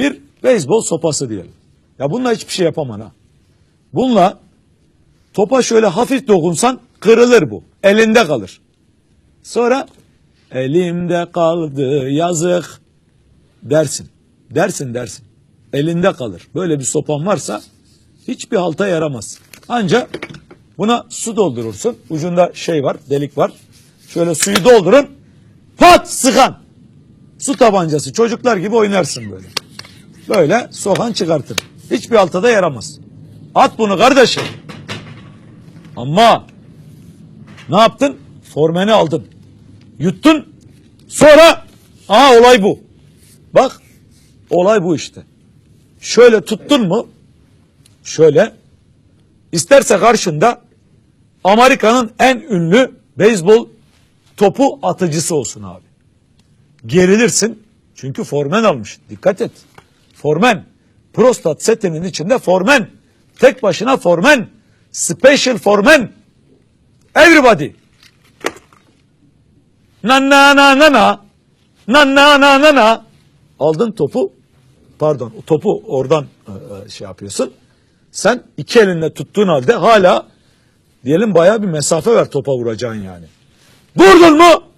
bir beyzbol sopası diyelim. Ya bununla hiçbir şey yapamam ha. Bununla topa şöyle hafif dokunsan kırılır bu. Elinde kalır. Sonra elimde kaldı yazık dersin. Dersin dersin. Elinde kalır. Böyle bir sopan varsa hiçbir halta yaramaz. Ancak buna su doldurursun. Ucunda şey var, delik var. Şöyle suyu doldurun. Pat sıkan. Su tabancası. Çocuklar gibi oynarsın böyle. Böyle sokan çıkartın. Hiçbir halta da yaramaz. At bunu kardeşim. Ama ne yaptın? Formeni aldın. Yuttun. Sonra aha olay bu. Bak olay bu işte. Şöyle tuttun mu? Şöyle. İsterse karşında Amerika'nın en ünlü beyzbol topu atıcısı olsun abi. Gerilirsin. Çünkü formen almış. Dikkat et. Formen. Prostat setinin içinde formen. Tek başına formen. Special formen. Everybody. Na na na na na. Na na na na na. Aldın topu. Pardon topu oradan e, e, şey yapıyorsun. Sen iki elinle tuttuğun halde hala diyelim bayağı bir mesafe ver topa vuracaksın yani. Vurdun mu?